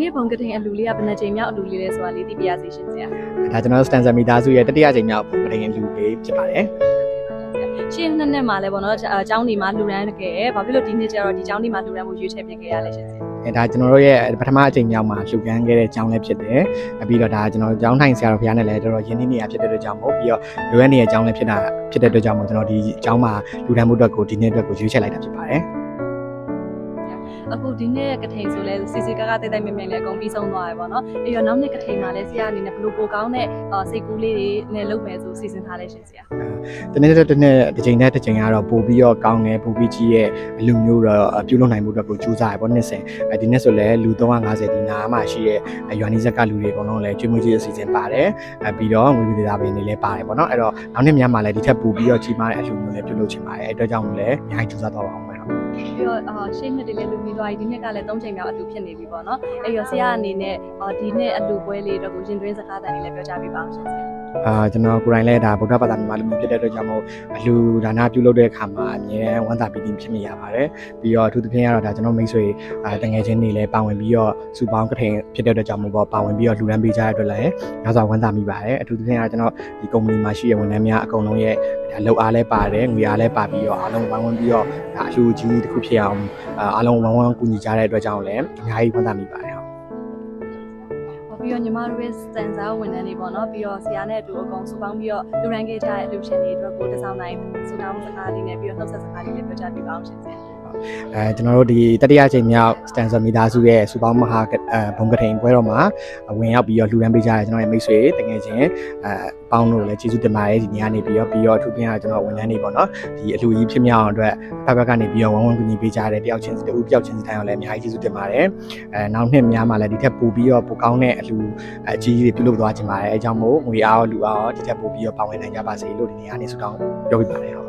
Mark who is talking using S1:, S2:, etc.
S1: နေ့ဘုံကထိန်အလူလေးကဘယ်နှကြိမ်မြောက်အလူလေးလဲဆိုတာလေးသိပြရစီရှင်ဆရာ
S2: ဒါကျွန်တော်တို့ stanza မိသားစုရဲ့တတိယကြိမ်မြောက်ပရိယလူလေးဖြစ်ပါတယ်
S1: ရှင်းနှစ်နှစ်မှာလဲပေါ့နော်အကျောင်းဒီမှာလူရန်တကယ်ဘာဖြစ်လို့ဒီနှစ်ကျတော့ဒီကျောင်းဒီမှာလူရန်မှုရွေးချယ်ဖြစ်ခဲ့ရလဲရှင်ဆရာ
S2: အဲဒါကျွန်တော်တို့ရဲ့ပထမအကြိမ်မြောက်မှာလှူဒန်းခဲ့တဲ့ကျောင်းလည်းဖြစ်တယ်အပြီးတော့ဒါကျွန်တော်ကျောင်းထိုင်ဆရာတော်ဘုရားနဲ့လည်းတော်တော်ရင်းနှီးနေရဖြစ်တဲ့အတွက်ကြောင့်မို့ပြီးတော့လိုရတဲ့နေရာကျောင်းလည်းဖြစ်တာဖြစ်တဲ့အတွက်ကြောင့်မို့ကျွန်တော်ဒီကျောင်းမှာလှူဒန်းမှုအတွက်ကိုဒီနေ့အတွက်ကိုရွေးချယ်လိုက်တာဖြစ်ပါတယ်
S1: အခုဒီနေ့ကထိန်ဆိုလဲစီစီကားကားတိတ်တိတ်မြင်မြင်လေးအကုန်ပြီးဆုံးသွားရပေါ့နော်အဲ့တော့နောက်နေ့ကထိန်မှာလဲဆရာအနေနဲ့ဘယ်လိုပိုကောင်းတဲ့စိတ်ကူးလေးတွေနဲ့လုပ်မယ်ဆိုစီစဉ်ထားလဲရှင်ဆရာ
S2: ဒီနေ့တစ်နေ့တစ်ချိန်နဲ့တစ်ချိန်ကတော့ပို့ပြီးတော့ကောင်းတယ်ပို့ပြီးကြီးရဲ့အလူမျိုးတော့ပြုလုပ်နိုင်မှုအတွက်ကိုကြိုးစားရပေါ့နှစ်စဉ်အဲဒီနေ့ဆိုလည်းလူ350ဒီနာမှာရှိတဲ့ရွာနီဇက်ကလူတွေအကုန်လုံးလည်းကျွေးမွေးကြီးအစီအစဉ်ပါတယ်အဲပြီးတော့ငွေပြည်သားပင်တွေလည်းပါတယ်ပေါ့နော်အဲ့တော့နောက်နှစ်များမှာလည်းဒီထက်ပို့ပြီးတော့ကြီးမားတဲ့အလူမျိုးလည်းပြုလုပ်ချင်ပါတယ်အဲ့အတွက်ကြောင့်လည်းအများကြီးကြိုးစားတော့ပါအောင်မယ်ဟုတ်
S1: ပြီးတော့အာရှေ့နှစ်တွေလည်းလူပြီးသွားပြီဒီနှစ်ကလည်း၃ချိန်မြောက်အလူဖြစ်နေပြီပေါ့နော်အဲ့တော့ဆရာအနေနဲ့ဒီနှစ်အလူပွဲလေးတော့ကိုရင်တွင်းစကားတန်လေးလည်းပြောကြပေးပါအောင်ရှင်ဆရာ
S2: အာကျွန်တော်ကိုယ်တိုင်လည်းဒါဗုဒ္ဓဘာသာမြန်မာလူမျိုးဖြစ်တဲ့အတွက်ကြောင့်မို့အလူဒါနပြုလုပ်တဲ့အခါမှာအမြဲတမ်းဝမ်းသာပီတိဖြစ်မိရပါတယ်ပြီးတော့အထူးသဖြင့်ကတော့ဒါကျွန်တော်မိတ်ဆွေအာတငယ်ချင်းတွေလည်းပါဝင်ပြီးတော့စူပေါင်းကထိန်ဖြစ်တဲ့အတွက်ကြောင့်မို့ပေါ့ပါဝင်ပြီးတော့လူရန်ပေးကြတဲ့အတွက်လည်းနောက်စွာဝမ်းသာမိပါတယ်အထူးသဖြင့်ကတော့ကျွန်တော်ဒီကုမ္ပဏီမှာရှိတဲ့ဝန်ထမ်းများအကုန်လုံးရဲ့ဒါလုပ်အားလည်းပါတယ်ငွေအားလည်းပါပြီးတော့အားလုံးဝိုင်းဝန်းပြီးတော့ဒါအလူကြီးတစ်ခုဖြစ်အောင်အာအားလုံးဝိုင်းဝန်းကူညီကြတဲ့အတွက်ကြောင့်လည်းအများကြီးဝမ်းသာမိပါတယ်ဟုတ်
S1: ဟော ပြီးတော့ညီမတို့ရဲ့စတန်ဆာဝန်ထမ်းတွေပေါ့နော်ပြီးတော့ဆရာနဲ့အတူအကုန်စုပေါင်းပြီးတော့လူရန်ခဲ့ကြတဲ့အလူရှင်တွေအတွက်ကိုတစောင်းနိုင်စုတောင်းစကားလေးနဲ့ပြီးတော့နှုတ်ဆက်စကားလေးလည်းပြောကြပေးပါအောင်ရှင် ဆရာ
S2: အဲကျွန်တော်တို့ဒီတတိယချိန်မြောက် stanza မိသားစုရဲ့စူပေါင်းမဟာအဲဘုံကထိန်ပွဲတော်မှာဝင်ရောက်ပြီးတော့လှူဒန်းပေးကြတဲ့ကျွန်တော်ရဲ့မိတ်ဆွေတကယ်ချင်းအဲပေါင်းလို့လည်းကျေးဇူးတင်ပါတယ်ဒီနေ့ကနေပြီးတော့ပြီးတော့အထူးသဖြင့်ကကျွန်တော်ဝန်ထမ်းတွေပေါ့နော်ဒီအလှူကြီးဖြစ်မြောက်အောင်အတွက်ဘက်ဘက်ကနေပြီးတော့ဝမ်းဝမ်းကူညီပေးကြတဲ့တယောက်ချင်းစီတူတယောက်ချင်းစီတိုင်းအောင်လည်းအများကြီးကျေးဇူးတင်ပါတယ်အဲနောက်နှစ်များမှာလည်းဒီထက်ပိုပြီးတော့ပိုကောင်းတဲ့အလှူအကြီးကြီးတွေပြုလုပ်သွားခြင်းပါတယ်အဲကြောင့်မို့ငွေအားရောလူအားရောဒီထက်ပိုပြီးတော့ပါဝင်နိုင်ကြပါစေလို့ဒီနေ့ကနေဆုတောင်းပြောပြပါတယ်ဟုတ်